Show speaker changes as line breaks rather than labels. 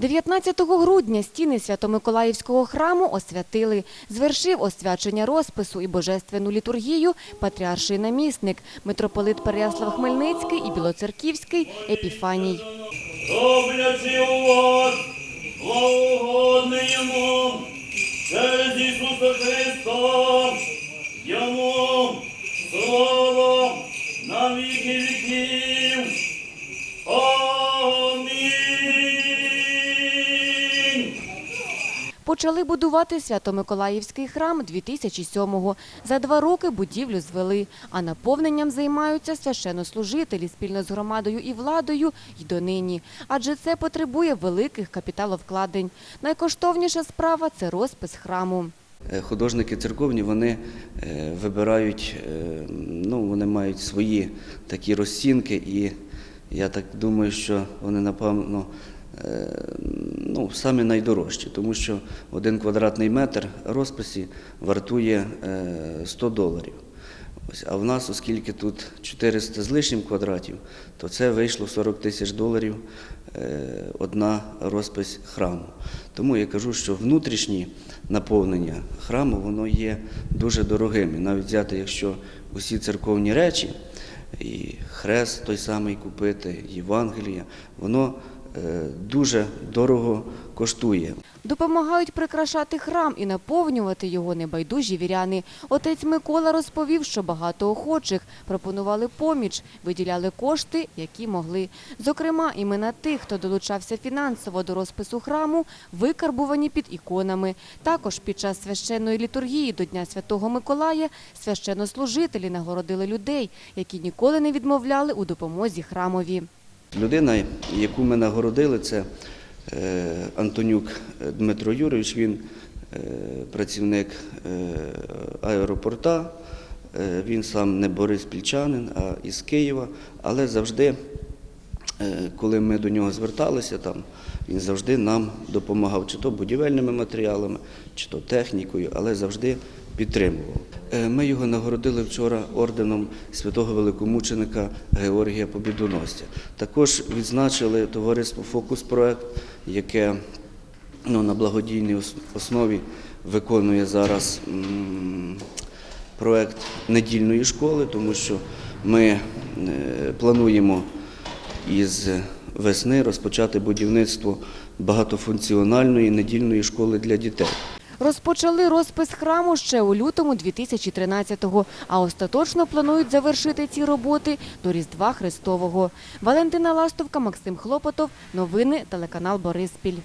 19 грудня стіни Свято-Миколаївського храму освятили. Звершив освячення розпису і божественну літургію патріарший намісник, митрополит Переяслав Хмельницький і Білоцерківський Епіфаній. Почали будувати Свято-Миколаївський храм 2007-го. За два роки будівлю звели, а наповненням займаються священнослужителі спільно з громадою і владою й донині. Адже це потребує великих капіталовкладень. Найкоштовніша справа – це розпис храму.
Е, Художники церковні вони е, вибирають, е, ну вони мають свої такі розцінки, і я так думаю, що вони напевно ну, самі найдорожчі, тому що один квадратний метр розписі вартує е, 100 доларів. Ось, а в нас, оскільки тут 400 з лишнім квадратів, то це вийшло 40 тисяч доларів е, одна розпись храму. Тому я кажу, що внутрішнє наповнення храму воно є дуже дорогим. І навіть взяти, якщо усі церковні речі, і хрест той самий купити, Євангелія, воно е, дуже дорого коштує.
Допомагають прикрашати храм і наповнювати його небайдужі віряни. Отець Микола розповів, що багато охочих пропонували поміч, виділяли кошти, які могли. Зокрема, імена тих, хто долучався фінансово до розпису храму, викарбувані під іконами. Також під час священної літургії до Дня Святого Миколая священнослужителі нагородили людей, які ніколи не відмовляли у допомозі храмові.
Людина, яку ми нагородили, це е, Антонюк Дмитро Юрійович, він е, працівник е, аеропорта. Він сам не бориспільчанин, а із Києва, але завжди, коли ми до нього зверталися, там, він завжди нам допомагав, чи то будівельними матеріалами, чи то технікою, але завжди підтримував. Е, Ми його нагородили вчора орденом святого великомученика Георгія Побідоносця. Також відзначили товариство Фокус Проект, яке ну, на благодійній основі виконує зараз проект недільної школи, тому що ми е, плануємо із весни розпочати будівництво багатофункціональної недільної школи для дітей.
Розпочали розпис храму ще у лютому 2013-го, а остаточно планують завершити ці роботи до Різдва Христового. Валентина Ластовка, Максим Хлопотов. Новини телеканал Бориспіль.